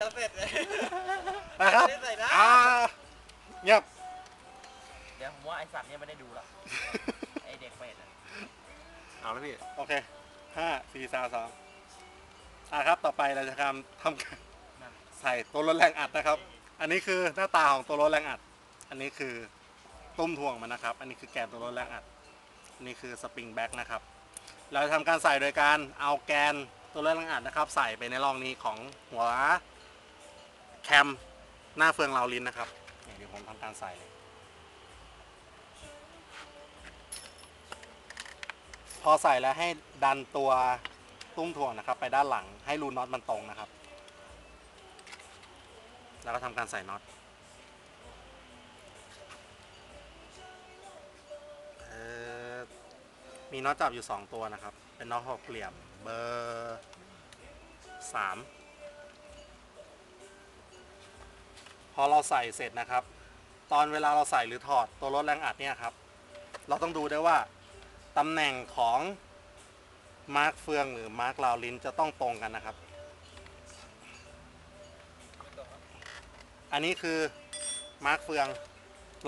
จะเสร็จเลยนะครับไม่ได้ใส่หน้าอ่าเงียบ เดี๋ยวผมว่าไอสัตว์เนี่ยไม่ได้ดูละไอเด็กเป็ดอะเอาแล้วพี่ โอเคห้าสี่สามสองอ่าครับ ต่อไปเราจะทำทำการใส่ตัวรถแรงอัดนะครับ อันนี้คือหน้าตาของตัวรถแรงอัด อันนี้คือตุ้มถ่วงมันนะครับ อันนี้คือแกนตัวรถแรงอัด อันนี้คือสปริงแบ็กนะครับ เราจะทำการใส่โดยการเอาแกนตัวรถแรงอัดนะครับ ใส่ไปในร่องนี้ของหัว แคมหน้าเฟืองลาวลินนะครับเดี๋ยวผมทำการใส่เลยพอใส่แล้วให้ดันตัวตุ้มถ่วงนะครับ ไปด้านหลังให้รูน็อตมันตรงนะครับ แล้วก็ทำการใส่น็อตมีน็อตจับอยู่ 2 ตัวนะครับ เป็นน็อตหกเหลี่ยมเบอร์ 3 อเราใส่เสร็จนะครับ ตอนเวลาเราใส่หรือถอดตัวรถแรงอัดเนี่ยครับ เราต้องดูด้วยว่าตำแหน่งของมาร์กเฟืองหรือมาร์กราวลิ้นจะต้องตรงกันนะครับ อันนี้คือมาร์กเฟือง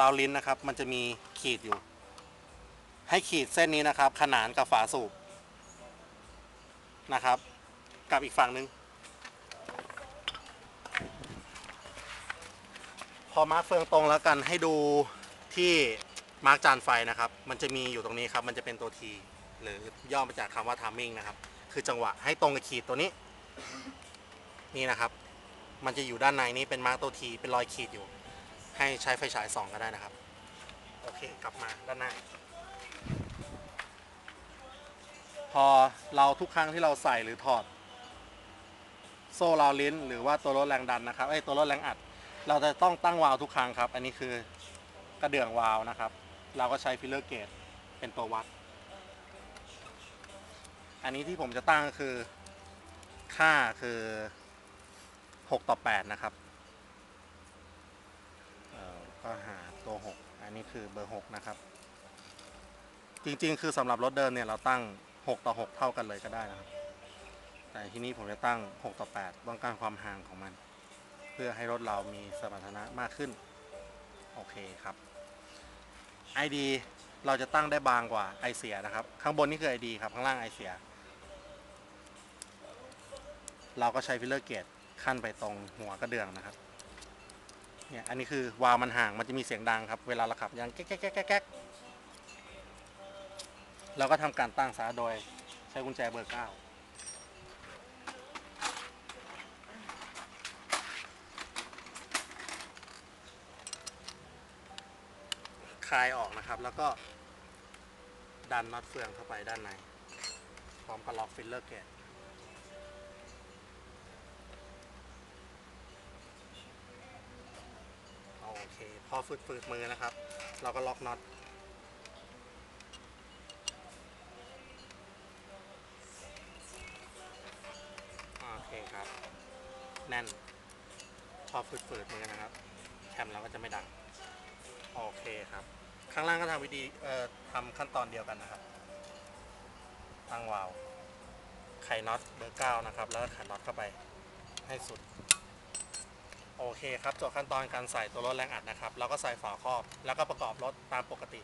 ราวลิ้นนะครับ มันจะมีขีดอยู่ ให้ขีดเส้นนี้นะครับ ขนานกับฝาสูบนะครับ กับอีกฝั่งหนึ่ง พอมาร์กเฟืองตรงแล้วกันให้ดูที่มาร์กจานไฟนะครับ มันจะมีอยู่ตรงนี้ครับ มันจะเป็นตัว T หรือย่อมาจากคำว่า timing นะครับ คือจังหวะให้ตรงกับขีดตัวนี้ นี่นะครับ มันจะอยู่ด้านในนี้เป็นมาร์กตัว T เป็นรอยขีดอยู่ ให้ใช้ไฟฉายส่องก็ได้นะครับ โอเค กลับมาด้านหน้า พอเราทุกครั้งที่เราใส่หรือถอด โซ่ราวลิ้น หรือว่าตัวลดแรงดันนะครับไอ้ตัวลดแรงอัด เราจะต้องตั้งวาล์วทุกครั้งครับ อันนี้คือกระเดื่องวาล์วนะครับ เราก็ใช้ฟิลเลอร์เกจเป็นตัววัด อันนี้ที่ผมจะตั้งคือค่าคือ 6 ต่อ 8 นะครับก็หาตัว 6 อันนี้คือเบอร์ 6 นะครับ จริงๆ คือสำหรับรถเดินเนี่ยเราตั้ง 6 ต่อ 6 เท่ากันเลยก็ได้นะครับ แต่ที่นี้ผมจะตั้ง 6 ต่อ 8 ต้องการความห่างของมัน พื่อให้รถเรามีสมรรถนะมากขึ้น โอเคครับ ID เราจะตั้งได้บางกว่า ไอเสียนะครับ ข้างบนนี่คือ ID ครับ ข้างล่างไอเสีย เราก็ใช้ฟิลเลอร์เกตขั้นไปตรงหัวกระเดื่องนะครับ เนี่ย อันนี้คือวาล์วมันห่าง มันจะมีเสียงดังครับ เวลาเราขับยังแก๊กแก๊กแก๊กแก๊กเราก็ทำการตั้งซะโดยใช้กุญแจเบอร์เก้า คลายออกนะครับ แล้วก็ ดันน็อตเฟืองเข้าไปด้านในพร้อมกับล็อกฟิลเลอร์เกตโอเค พอฝืดๆมือนะครับ เราก็ล็อกน็อตโอเคครับ แน่น พอฝืดๆมือนะครับ แคมเราก็จะไม่ดัง โอเคครับ ข้างล่างก็ทำวิธีเอ่อทำขั้นตอนเดียวกันนะครับตั้งวาล์วไขน็อตเบอร์เก้านะครับ แล้วก็ขันน็อตเข้าไปให้สุด โอเคครับจบขั้นตอนการใส่ตัวรถแรงอัดนะครับ แล้วก็ใส่ฝาครอบ แล้วก็ประกอบรถตามปกติ